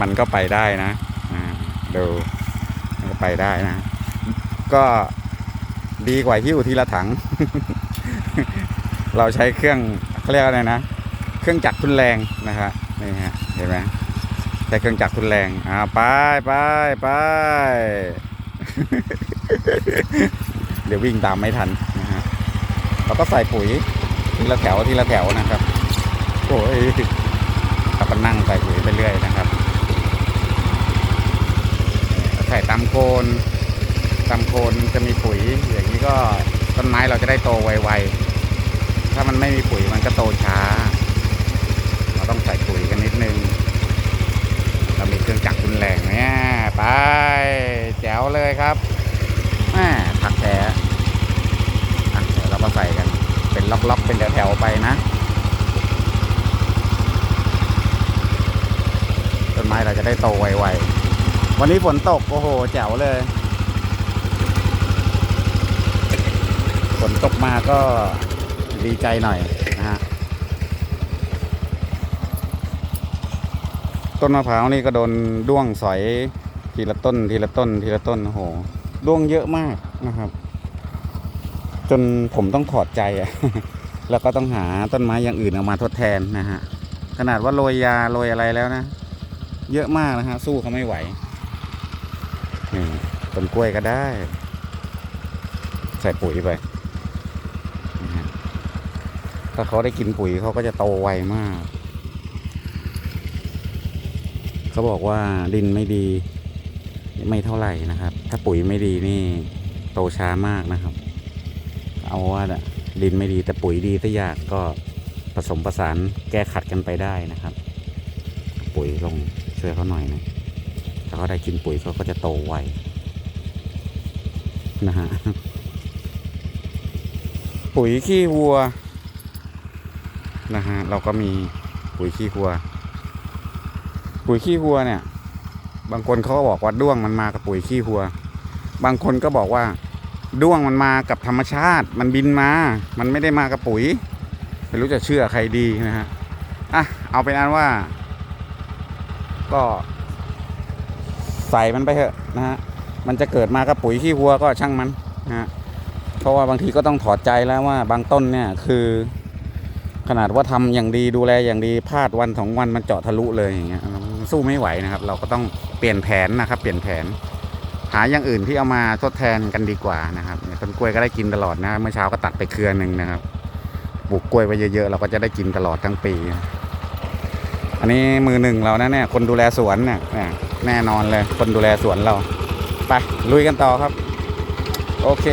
มันก็ไปได้นะดูมันก็ไปได้นะ ก็ดีกว่าหิ้วทีละถัง เราใช้เครื่องเขาเรียกอะไรนะ เครื่องจักรทุนแรงนะครับนี่ฮะเห็นไหมใช้เครื่องจักรทุนแรงอ่าไปไปไปเดี๋ยววิ่งตามไม่ทันนะฮะเราก็ใส่ปุ๋ยทีละแถวทีละแถวนะครับ โอ้ย ก็นั่งใส่ปุ๋ยไปเรื่อยนะครับใส่ตามโคนตามโคนจะมีปุ๋ย อย่างนี้ก็ต้นไม้เราจะได้โตไวๆ ถ้ามันไม่มีปุ๋ยมันก็โตช้า เราต้องใส่ปุ๋ยกันนิดนึง เรามีเครื่องจักรรุนแรงเนี่ยไปแจ๋วเลยครับแม่ผักแท้อะเดี๋ยวเราก็ใส่กัน เป็นล็อกๆเป็นแถวๆไปนะ นไม้เราจะได้โตไวๆ วันนี้ฝนตก โอ้โห แจ๋วเลย ฝนตกมาก็ดีใจหน่อยนะฮะ ต้นมะพร้าวนี่ก็โดนด้วงสอยทีละต้น ทีละต้น ทีละต้น โอ้โห ด้วงเยอะมากนะครับ จนผมต้องถอดใจอะแล้วก็ต้องหาต้นไม้อย่างอื่นเอามาทดแทนนะฮะขนาดว่าโรยยาโรยอะไรแล้วนะ เยอะมากนะฮะ สู้เขาไม่ไหวนี่ต้นกล้วยก็ได้ ใส่ปุ๋ยไป ถ้าเขาได้กินปุ๋ยเขาก็จะโตไวมาก เขาบอกว่าดินไม่ดี ไม่เท่าไหร่นะครับ ถ้าปุ๋ยไม่ดีนี่ โตช้ามากนะครับ เอาว่าดินไม่ดีแต่ปุ๋ยดีแต่ยากก็ผสมผสานแก้ขัดกันไปได้นะครับ ปุ๋ยลงช่วยเขาหน่อยนะถ้าเขาได้กินปุ๋ยเขาก็จะโตไวนะฮะปุ๋ยขี้วัวนะฮะเราก็มีปุ๋ยขี้วัว ปุ๋ยขี้วัวเนี่ย บางคนเขาก็บอกว่าด้วงมันมากับปุ๋ยขี้วัว บางคนก็บอกว่าด้วงมันมากับธรรมชาติ มันบินมา มันไม่ได้มากับปุ๋ยไม่รู้จะเชื่อใครดีนะฮะอะเอาเป็นอันว่า ก็ ใส่มันไปเถอะนะฮะมันจะเกิดมากับปุ๋ยขี้วัวก็ช่างมันนะฮะเพราะว่าบางทีก็ต้องถอดใจแล้วว่าบางต้นเนี่ยคือ ขนาดว่าทำอย่างดีดูแลอย่างดีพลาดวันสองวันมันเจาะทะลุเลยอย่างเงี้ยสู้ไม่ไหวนะครับ เราก็ต้องเปลี่ยนแผนนะครับ เปลี่ยนแผน หาอย่างอื่นที่เอามาทดแทนกันดีกว่านะครับต้นกล้วยก็ได้กินตลอดนะเมื่อเช้าก็ตัดไปเครือหนึ่งนะครับปลูกกล้วยไปเยอะๆเราก็จะได้กินตลอดทั้งปี อันนี้มือหนึ่งเรานะเนี่ยคนดูแลสวนเนี่ยเนี่ยแน่นอนเลย คนดูแลสวนเรา ไปลุยกันต่อครับ โอเค